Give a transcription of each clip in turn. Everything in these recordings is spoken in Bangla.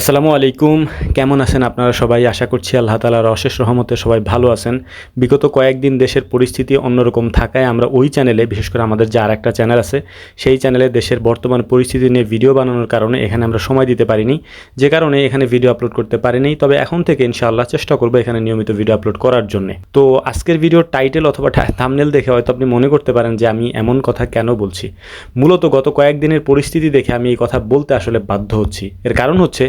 আসসালামু আলাইকুম। কেমন আছেন আপনারা সবাই? আশা করছি আল্লাহ তালার অশেষ রহমতে সবাই ভালো আছেন। বিগত কয়েকদিন দেশের পরিস্থিতি অন্যরকম থাকায় আমরা ওই চ্যানেলে, বিশেষ করে আমাদের যে আর একটা চ্যানেল আছে, সেই চ্যানেলে দেশের বর্তমান পরিস্থিতি নিয়ে ভিডিও বানানোর কারণে এখানে আমরা সময় দিতে পারিনি। যে কারণে এখানে ভিডিও আপলোড করতে পারিনি। তবে এখন থেকে ইনশাআল্লাহ চেষ্টা করব এখানে নিয়মিত ভিডিও আপলোড করার জন্য। তো আজকের ভিডিওর টাইটেল অথবা থামনেল দেখে হয়তো আপনি মনে করতে পারেন যে আমি এমন কথা কেন বলছি। মূলত গত কয়েকদিনের পরিস্থিতি দেখে আমি এই কথা বলতে আসলে বাধ্য হচ্ছি। এর কারণ হচ্ছে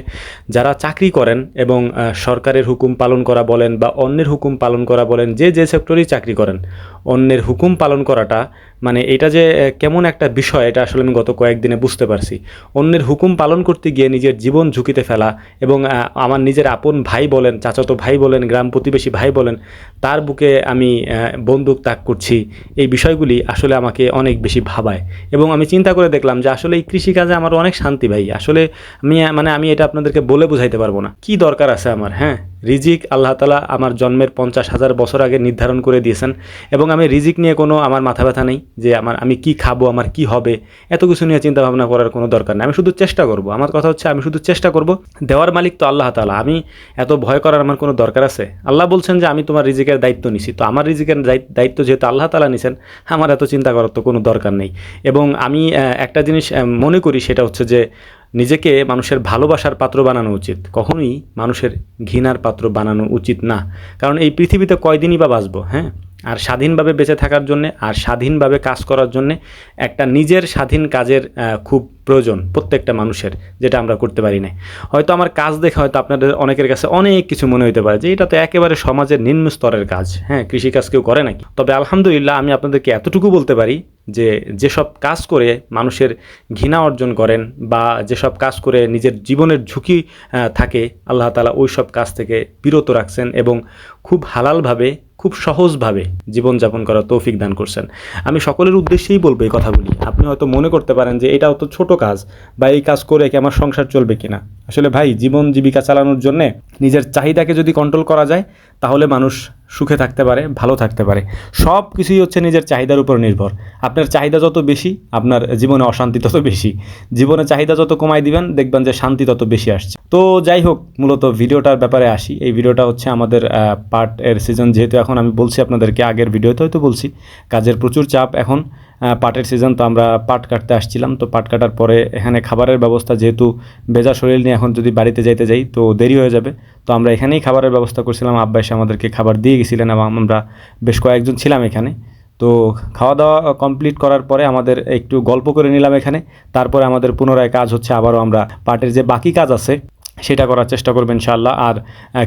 যারা চাকরি করেন এবং সরকারের হুকুম পালন করা বলেন বা অন্যের হুকুম পালন করা বলেন, যে যে সেক্টরেই চাকরি করেন, অন্যের হুকুম পালন করাটা মানে এটা যে কেমন একটা বিষয়, এটা আসলে আমি গত কয়েকদিনে বুঝতে পারছি। অন্যের হুকুম পালন করতে গিয়ে নিজের জীবন ঝুঁকিতে ফেলা এবং আমার নিজের আপন ভাই বলেন, চাচাতো ভাই বলেন, গ্রাম প্রতিবেশী ভাই বলেন, তার বুকে আমি বন্দুক তাক করছি। এই বিষয়গুলি আসলে আমাকে অনেক বেশি ভাবায়। এবং আমি চিন্তা করে দেখলাম যে, আসলে এই কৃষিকাজে আমার অনেক শান্তি ভাই। আসলে আমি মানে আমি এটা আপনাদেরকে বলে বোঝাইতে পারব না। কি দরকার আছে আমার হ্যাঁ? রিজিক আল্লাহ তালা আমার জন্মের পঞ্চাশ হাজার বছর আগে নির্ধারণ করে দিয়েছেন এবং আমি রিজিক নিয়ে কোনো আমার মাথা ব্যথা নেই যে আমার, আমি কি খাব, আমার কি হবে, এত কিছু নিয়ে চিন্তা ভাবনা করার কোনো দরকার নেই। আমি শুধু চেষ্টা করব। আমার কথা হচ্ছে আমি শুধু চেষ্টা করব। দেওয়ার মালিক তো আল্লাহ তালা। আমি এত ভয় করার আমার কোনো দরকার আছে? আল্লাহ বলছেন যে আমি তোমার রিজিকের দায়িত্ব নিছি। তো আমার রিজিকের দায়িত্ব- যেহেতু আল্লাহ তালা নিছেন, আমার এত চিন্তা করার তো কোনো দরকার নেই। এবং আমি একটা জিনিস মনে করি সেটা হচ্ছে যে নিজেকে মানুষের ভালোবাসার পাত্র বানানো উচিত। কখনোই মানুষের ঘৃণার পাত্র বানানো উচিত না। কারণ এই পৃথিবীতে কয়দিনই বা বাঁচবো হ্যাঁ? আর স্বাধীনভাবে বেঁচে থাকার জন্যে আর স্বাধীনভাবে কাজ করার জন্যে একটা নিজের স্বাধীন কাজের খুব প্রয়োজন প্রত্যেকটা মানুষের, যেটা আমরা করতে পারি না হয়তো আমার কাজ দেখে হয়তো আপনাদের অনেকের কাছে অনেক কিছু মনে হতে পারে যে এটা তো একেবারে সমাজের নিম্ন স্তরের কাজ। হ্যাঁ কৃষিকাজ কেউ করে নাকি? তবে আলহামদুলিল্লাহ আমি আপনাদেরকে এতটুকু বলতে পারি যে যেসব কাজ করে মানুষের ঘৃণা অর্জন করেন বা যেসব কাজ করে নিজের জীবনের ঝুঁকি থাকে, আল্লাহ তালা ওই সব কাজ থেকে বিরত রাখছেন এবং খুব হালালভাবে খুব সহজভাবে জীবনযাপন করার তৌফিক দান করছেন। আমি সকলের উদ্দেশ্যেই বলব এই কথাগুলি। আপনি হয়তো মনে করতে পারেন যে এটা তো ছোট কাজ বা এই কাজ করে কি আমার সংসার চলবে কিনা? আসলে ভাই, জীবন জীবিকা চালানোর জন্যে নিজের চাহিদাকে যদি কন্ট্রোল করা যায়, তাহলে মানুষ সুখে থাকতে পারে, ভালো থাকতে পারে। সব কিছুই হচ্ছে নিজের চাহিদার উপর নির্ভর। আপনার চাহিদা যত বেশি, আপনার জীবনে অশান্তি তত বেশি। জীবনে চাহিদা যত কমাই দিবেন, দেখবেন যে শান্তি তত বেশি আসছে। তো যাই হোক, মূলত ভিডিওটার ব্যাপারে আসি। এই ভিডিওটা হচ্ছে আমাদের পার্ট এর সিজন যেহেতু এখন আমি বলছি আপনাদেরকে আগের ভিডিওতে হয়তো বলছি। কাজের প্রচুর চাপ এখন। পাটের সিজন তো আমরা পাট কাটতে আসছিলাম। তো পাট কাটার পরে এখানে খাবারের ব্যবস্থা যেহেতু বেজা শরীর নিয়ে এখন যদি বাড়িতে যাইতে যাই, তো দেরি হয়ে যাবে। তো আমরা এখানেই খাবারের ব্যবস্থা করছিলাম। আব্বা এসে আমাদেরকে খাবার দিয়ে গেছিলেন এবং আমরা বেশ কয়েকজন ছিলাম এখানে। তো খাওয়া দাওয়া কমপ্লিট করার পরে আমাদের একটু গল্প করে নিলাম এখানে। তারপরে আমাদের পুনরায় কাজ হচ্ছে আবারও আমরা পাটের যে বাকি কাজ আছে সেটা করার চেষ্টা করবেন ইনশাআল্লাহ। আর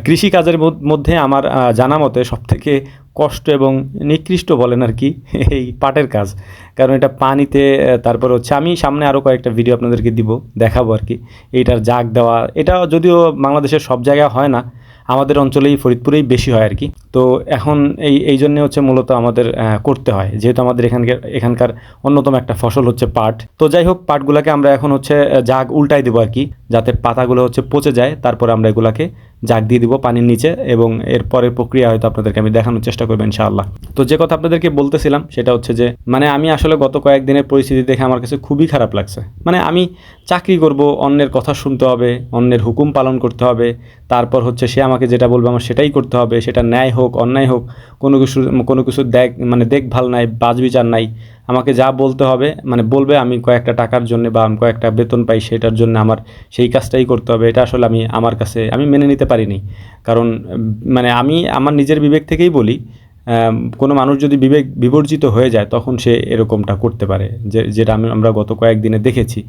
কৃষিকাজের মধ্যে আমার জানা মতে সবথেকে কষ্ট এবং নিকৃষ্ট বলেন আর কি, এই পাটের কাজ। কারণ এটা পানিতে তারপর হচ্ছে আমি সামনে আরও কয়েকটা ভিডিও আপনাদেরকে দিব, দেখাবো আর কি। এইটার জাগ দেওয়া, এটা যদিও বাংলাদেশের সব জায়গায় হয় না আমাদের অঞ্চলেই ফরিদপুরেই বেশি হয় আর কি। তো এখন এই এই জন্যে হচ্ছে মূলত আমাদের করতে হয়। যেহেতু আমাদের এখানকার এখানকার অন্যতম একটা ফসল হচ্ছে পাট। তো যাই হোক, পাটগুলোকে আমরা এখন হচ্ছে জাগ উল্টাই দেবো আর কি, যাতে পাতাগুলো হচ্ছে পচে যায়। তারপরে আমরা এগুলাকে জাগ দিয়ে দিব পানির নিচে এবং এর পরের প্রক্রিয়া হয়তো আপনাদেরকে আমি দেখানোর চেষ্টা করব ইনশাআল্লাহ। তো যে কথা আপনাদেরকে বলতেছিলাম সেটা হচ্ছে যে মানে আমি আসলে গত কয়েকদিনের পরিস্থিতি দেখে আমার কাছে খুবই খারাপ লাগছে। মানে আমি চাকরি করব, অন্যের কথা শুনতে হবে, অন্যের হুকুম পালন করতে হবে, তারপর হচ্ছে সে আমাকে যেটা বলবে আমার সেটাই করতে হবে, সেটা ন্যায় হোক, অন্যায় হোক, কোনো কিছু কোনো কিছু দেখ মানে দেখভাল নাই, বাজ বিচার নাই আমাকে যা বলতে হবে মানে বলবে, আমি কয়েকটা টাকার জন্য বা আমি কয়েকটা বেতন পাই সেটার জন্য আমার সেই কাজটাই করতে হবে। এটা আসলে আমি আমার কাছে, আমি মেনে নিতে পারিনি। কারণ মানে আমি আমার নিজের বিবেক থেকেই বলি কোনো মানুষ যদি বিবেক বিবর্জিত হয়ে যায়, তখন সে এরকমটা করতে পারে, যে, যেটা আমি, আমরা গত কয়েকদিনে দেখেছি।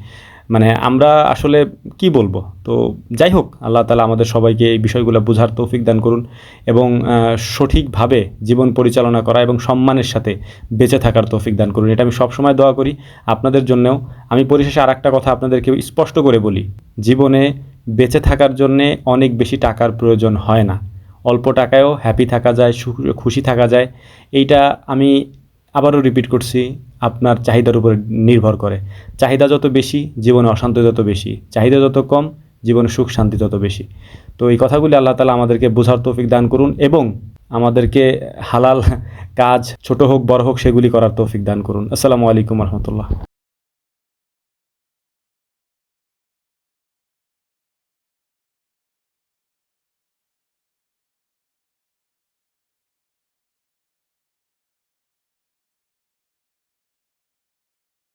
মানে আমরা আসলে কি বলব? তো যাই হোক, আল্লাহ তালা আমাদের সবাইকে এই বিষয়গুলো বোঝার তৌফিক দান করুন এবং সঠিকভাবে জীবন পরিচালনা করা এবং সম্মানের সাথে বেঁচে থাকার তৌফিক দান করুন। এটা আমি সবসময় দোয়া করি। আপনাদের জন্যেও আমি পরিশেষে আর একটা কথা আপনাদেরকে স্পষ্ট করে বলি। জীবনে বেঁচে থাকার জন্যে অনেক বেশি টাকার প্রয়োজন হয় না। অল্প টাকায়ও হ্যাপি থাকা যায় খুশি থাকা যায়। এইটা আমি আবারও রিপিট করছি, আপনার চাহিদার উপরে নির্ভর করে। চাহিদা যত বেশি, জীবনে অশান্তি যত বেশি। চাহিদা যত কম, জীবনে সুখ, শান্তি তত বেশি। তো এই কথাগুলি আল্লাহ তালা আমাদেরকে বোঝার তৌফিক দান করুন এবং আমাদেরকে হালাল কাজ, ছোট হোক, বড় হোক, সেগুলি করার তৌফিক দান করুন। আসসালামু আলাইকুম রহমতুল্লাহ।